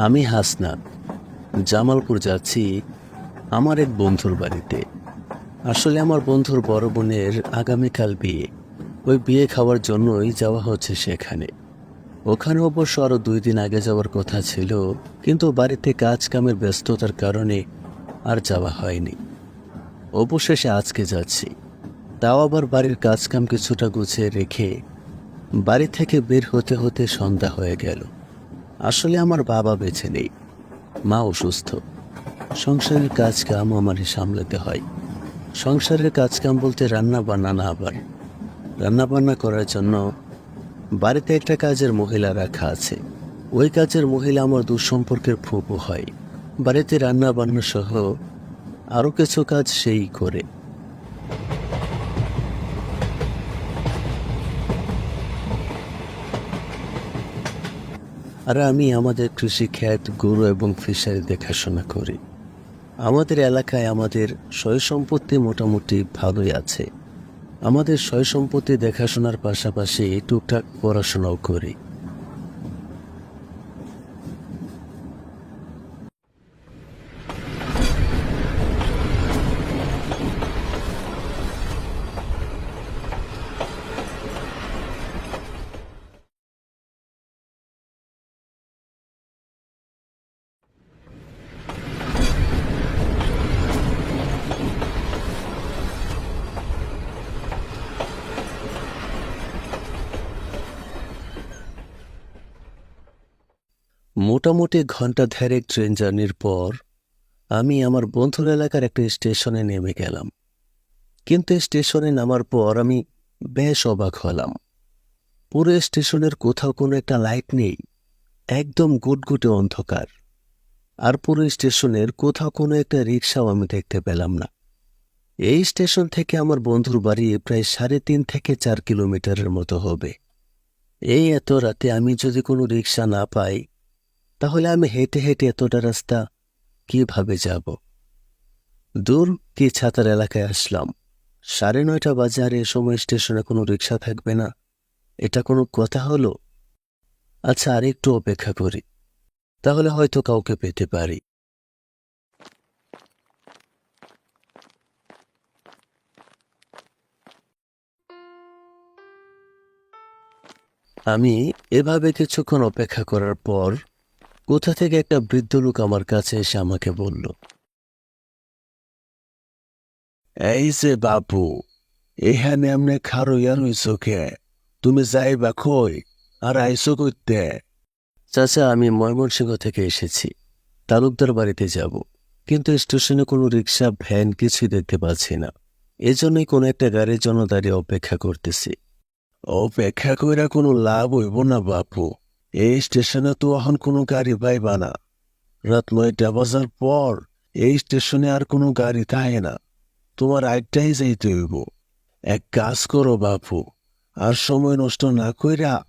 আমি হাসনাত, জামালপুর যাচ্ছি আমার এক বন্ধুর বাড়িতে। আসলে আমার বন্ধুর বড় বোনের আগামীকাল বিয়ে। ওই বিয়ে খাওয়ার জন্যই যাওয়া হচ্ছে সেখানে। ওখানে অবশ্য আরও দুই দিন আগে যাওয়ার কথা ছিল, কিন্তু বাড়িতে কাজ কামের ব্যস্ততার কারণে আর যাওয়া হয়নি। অবশেষে আজকে যাচ্ছি। তাও আবার বাড়ির কাজকাম কিছুটা গুছিয়ে রেখে বাড়ি থেকে বের হতে হতে সন্ধ্যা হয়ে গেল। আসলে আমার বাবা বেছে নেই। মা অসুস্থ। সংসারের কাজ কাম আমারই সামলাতে হয়। সংসারের কাজ কাম বলতে রান্না বান্না না আবার। রান্না বান্না করার জন্য বাড়িতে একটা কাজের মহিলা রাখা আছে। ওই কাজের মহিলা আমার দুঃসম্পর্কের ফুপু হয়। বাড়িতে রান্না বান্না সহ আরও কিছু কাজ সেই করে। আর আমি আমাদের কৃষি খ্যাত গরু এবং ফিশারি দেখাশোনা করি। আমাদের এলাকায় আমাদের সয় সম্পত্তি মোটামুটি ভালোই আছে। আমাদের সয় সম্পত্তি দেখাশোনার পাশাপাশি টুকটাক পড়াশোনাও করি। মোটামুটি ঘণ্টা দেড়েক ট্রেন জার্নির পর আমি আমার বন্ধুর এলাকার একটা স্টেশনে নেমে গেলাম। কিন্তু স্টেশনে নামার পর আমি বেশ অবাক হলাম। পুরো স্টেশনের কোথাও কোনো একটা লাইট নেই, একদম গুটগুটে অন্ধকার। আর পুরো স্টেশনের কোথাও কোনো একটা রিক্সাও আমি দেখতে পেলাম না। এই স্টেশন থেকে আমার বন্ধুর বাড়ি প্রায় সাড়ে তিন থেকে চার কিলোমিটারের মতো হবে। এই এত রাতে আমি যদি কোনো রিক্সা না পাই তাহলে আমি হেঁটে হেঁটে এতটা রাস্তা কীভাবে যাব? দূর কি ছাতার এলাকায় আসলাম? সাড়ে নয়টা বাজে আর এ সময় স্টেশনে কোনো রিক্সা থাকবে না? এটা কোনো কথা হলো? আচ্ছা আর একটু অপেক্ষা করি। তাহলে হয়তো কাউকে পেতে পারি। আমি এভাবে কিছুক্ষণ অপেক্ষা করার পর কোথা থেকে একটা বৃদ্ধ লোক আমার কাছে এসে আমাকে বলল, এই যে বাপু এখানে এমনি খারইয়া রইছো কে? তুমি যাইবা কই? আর আইসো করতে চাচা, আমি ময়মনসিংহ থেকে এসেছি। তালুকদার বাড়িতে যাব। কিন্তু স্টেশনে কোনো রিক্সা, ভ্যান কিছুই দেখতে পাচ্ছি না। এজন্যই কোনো একটা গাড়ির জন্য দাঁড়িয়ে অপেক্ষা করতেছি। অপেক্ষা কইরা কোনো লাভ হইব না বাপু। এই স্টেশনে তো এখন কোনো গাড়ি পাইবা না। রাত নয়টা বাজার পর এই স্টেশনে আর কোনো গাড়ি থাকে না। তোমার আইটাই যাইতে হইব। এক কাজ করো বাপু, আর সময় নষ্ট না কইরা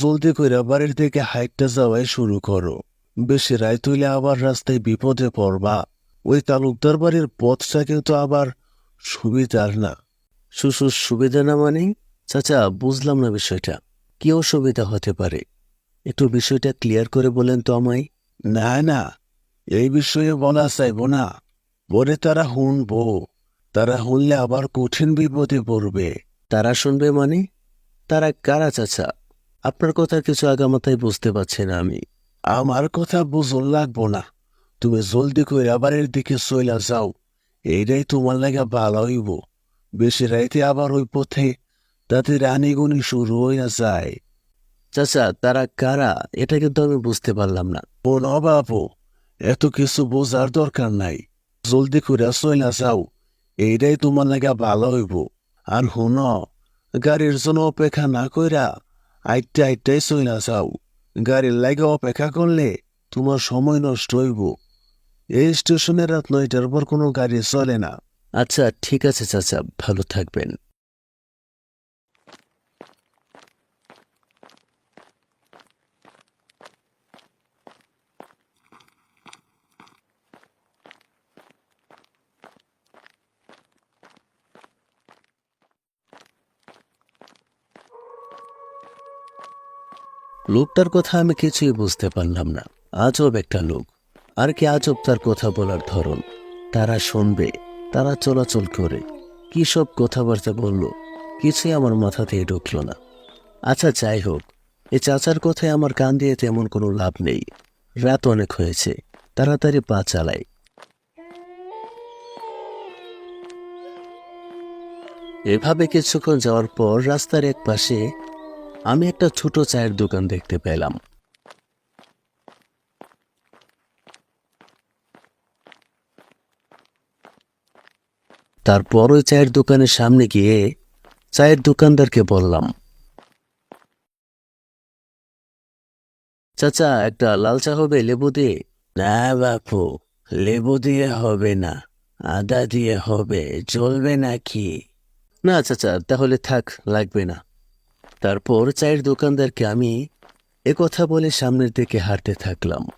জলদি কইরা বাড়ির থেকে হাইটটা যাওয়াই শুরু করো। বেশি রায় তুইলে আবার রাস্তায় বিপদে পড়বা। ওই তালুকদার বাড়ির পথটা কিন্তু আবার সুবিধার না। সুসু সুবিধা না মানে চাচা, বুঝলাম না বিষয়টা। কি অসুবিধা হতে পারে? একটু বিষয়টা ক্লিয়ার করে বলেন তো আমায়। না না এই বিষয়ে বলা চাইব না। পরে তারা শুনব। তারা শুনলে আবার কঠিন বিপদে পড়বে। তারা শুনবে মানে? তারা কারা চাচা? আপনার কথা কিছু আগামাতাই বুঝতে পারছি না আমি। আমার কথা বুঝন লাগবো না। তুমি জলদি করে আবারের দিকে চইলা যাও। এইটাই তোমার লাগা ভালো হইব। বেশি রাইতে আবার ওই পথে তাতে রানীগুনি শুরু হইয়া যায়। চাচা তারা কারা? এটা কিন্তু আমি বুঝতে পারলাম না। ও বাবু এত কিছু বোঝার দরকার নাই। জলদি করে চইলা যাও। এইটাই তোমার লাগা ভালো হইব। আর হুন গাড়ির জন্য অপেক্ষা না কইরা আইটটা আইটটাই চইলা যাও। গাড়ির লাগে অপেক্ষা করলে তোমার সময় নষ্ট হইব। এই স্টেশনে রাত নয়টার পর কোনো গাড়ি চলে না। আচ্ছা ঠিক আছে চাচা ভালো থাকবেন। লোকটার কথা আমি কিছুই বুঝতে পারলাম না। আজব একটা লোক। আর কি আজব তার কথা বলার ধরন। তারা শুনবে, তারা চলাচল করে। কি সব কথাবার্তা বলল, কিছুই আমার মাথাতেই ঢুকলো না। আচ্ছা যাই হোক এই চাচার কথায় আমার কান দিয়ে তেমন কোনো লাভ নেই। রাত অনেক হয়েছে, তাড়াতাড়ি পা চালাই। এভাবে কিছুক্ষণ যাওয়ার পর রাস্তার এক পাশে আমি একটা ছোট চায়ের দোকান দেখতে পেলাম। তারপর ওই চায়ের দোকানের সামনে গিয়ে চায়ের দোকানদারকে বললাম, চাচা, একটা লাল চা হবে, লেবু দিয়ে? না বাপু, লেবু দিয়ে হবে না, আদা দিয়ে হবে চলবে নাকি? না চাচা, তাহলে থাক, লাগবে না। তারপর চায়ের দোকানদারকে আমি কথা বলে সামনের দিকে হাঁটতে থাকলাম।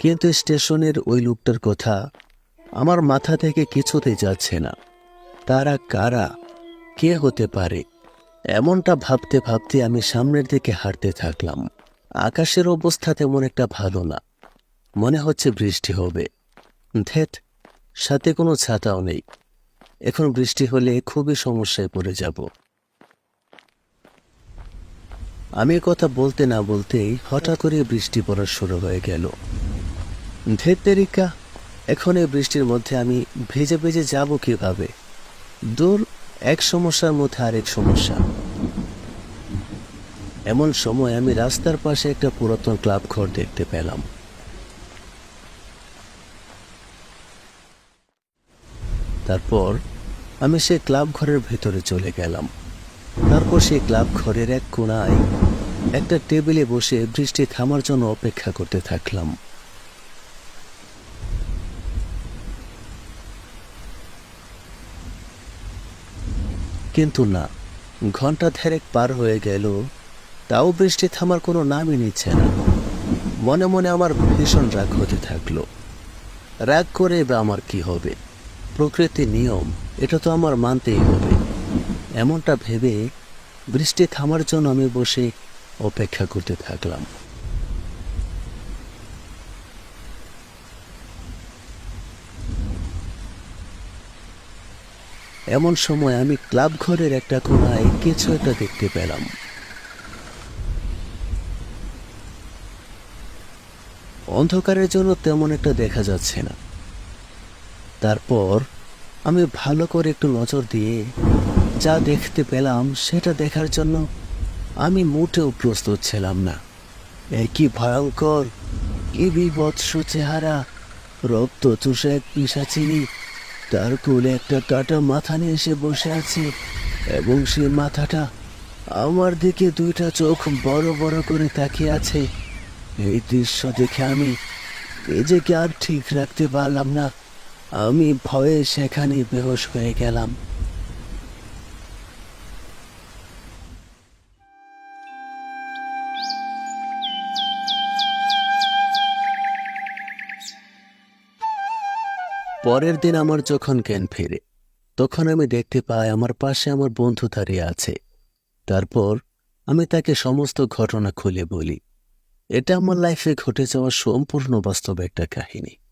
কিন্তু স্টেশনের ওই লোকটার কথা আমার মাথা থেকে কিছুতেই যাচ্ছে না। তারা কারা, কে হতে পারে, এমনটা ভাবতে ভাবতে আমি সামনের দিকে হাঁটতে থাকলাম। আকাশের অবস্থা তেমন একটা ভালো না। মনে হচ্ছে বৃষ্টি হবে। ধেত সাথে কোনো ছাতাও নেই। এখন বৃষ্টি হলে খুবই সমস্যায় পড়ে যাব। আমি কথা বলতে না বলতেই হঠাৎ করে বৃষ্টি পড়া শুরু হয়ে গেল। ধেত তেরিকা, এখন এই বৃষ্টির মধ্যে আমি ভেজে ভেজে যাব কীভাবে? দূর, এক সমস্যার মধ্যে আরেক সমস্যা। এমন সময় আমি রাস্তার পাশে একটা পুরাতন ক্লাব ঘর দেখতে পেলাম। তারপর আমি সেই ক্লাব ঘরের ভেতরে চলে গেলাম। তারপর সেই ক্লাব ঘরের এক কোণায় একটা টেবিলে বসে বৃষ্টি থামার জন্য অপেক্ষা করতে থাকলাম। কিন্তু না, ঘণ্টা ধেরেক পার হয়ে গেল, তাও বৃষ্টি থামার কোনো নামই নিচ্ছে না। মনে মনে আমার ভীষণ রাগ হতে থাকল। রাগ করে বা আমার কি হবে? প্রকৃতির নিয়ম, এটা তো আমার মানতেই হবে। এমনটা ভেবে বৃষ্টি থামার জন্য আমি বসে অপেক্ষা করতে থাকলাম। এমন সময় আমি ক্লাব ঘরের একটা কোনায় কিছু একটা দেখতে পেলাম। অন্ধকারের জন্য তেমন একটা দেখা যাচ্ছে না। তারপর আমি ভালো করে একটু নজর দিয়ে যা দেখতে পেলাম সেটা দেখার জন্য আমি মোটেও প্রস্তুত ছিলাম না। এ কি ভয়ঙ্কর, কি বিভৎস চেহারা, রক্ত চুষে এক পিসাচিনি, তার কোলে একটা কাটা মাথা নিয়ে এসে বসে আছে এবং সে মাথাটা আমার দিকে দুইটা চোখ বড় বড় করে তাকিয়ে আছে। এই দৃশ্য দেখে আমি নিজেকে আর ঠিক রাখতে পারলাম না। আমি ভয়ে সেখানে বেহোশ হয়ে গেলাম। পরের দিন আমার যখন জ্ঞান ফেরে, তখন আমি দেখতে পাই আমার পাশে আমার বন্ধু দাঁড়িয়ে আছে। তারপর আমি তাকে সমস্ত ঘটনা খুলে বলি। এটা আমার লাইফে ঘটে যাওয়া সম্পূর্ণ বাস্তব একটা কাহিনী।